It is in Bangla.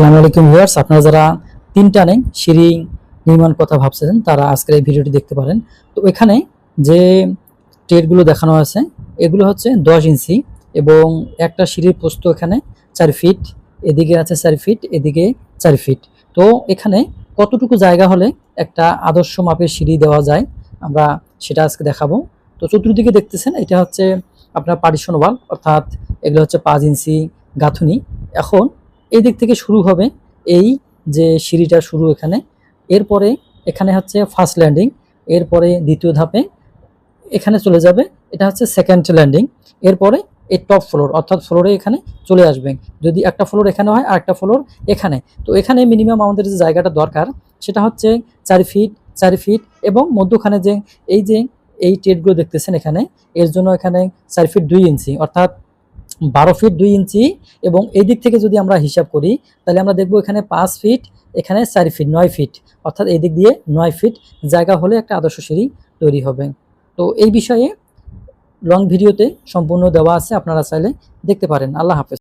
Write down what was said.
আসসালামু আলাইকুম ভিউয়ার্স, আপনারা যারা তিনটা নেই, সিঁড়ি নির্মাণ কথা ভাবছেন, তারা আজকের এই ভিডিওটি দেখতে পারেন। তো এখানে যে টেটগুলো দেখানো আছে, এগুলো হচ্ছে দশ ইঞ্চি এবং একটা সিঁড়ির প্রস্থ এখানে চার ফিট, এদিকে আছে চার ফিট, এদিকে চার ফিট। তো এখানে কতটুকু জায়গা হলে একটা আদর্শ মাপের সিঁড়ি দেওয়া যায়, আমরা সেটা আজকে দেখাবো। তো চতুর্দিকে দেখতেছেন, এটা হচ্ছে আপনার পার্টিশন ওয়াল অর্থাৎ এগুলো হচ্ছে পাঁচ ইঞ্চি গাঁথুনি। এখন এই দিক থেকে শুরু হবে এই যে সিঁড়িটা শুরু এখানে। এরপরে এখানে হচ্ছে ফার্স্ট ল্যান্ডিং এরপরে দ্বিতীয় ধাপে এখানে চলে যাবে, এটা হচ্ছে সেকেন্ড ল্যান্ডিং এরপরে এই টপ ফ্লোর অর্থাৎ ফ্লোরে এখানে চলে আসবে। যদি একটা ফ্লোর এখানে হয় আর একটা ফ্লোর এখানে। তো এখানে মিনিমাম আমাদের যে জায়গাটা দরকার, সেটা হচ্ছে চার ফিট চার ফিট এবং মধ্যখানে যে এই যে এই টেটগুলো দেখতেছেন এখানে, এর জন্য এখানে চার ফিট দুই ইঞ্চি অর্থাৎ বারো ফিট দুই ইঞ্চি এবং এই দিক থেকে যদি আমরা হিসাব করি, তাহলে আমরা দেখব এখানে পাঁচ ফিট এখানে চার ফিট নয় ফিট অর্থাৎ এই দিক দিয়ে নয় ফিট জায়গা হলে একটা আদর্শ সিঁড়ি তৈরি হবে। তো এই বিষয়ে লং ভিডিওতে সম্পূর্ণ দেওয়া আছে, আপনারা চাইলে দেখতে পারেন। আল্লাহ হাফেজ।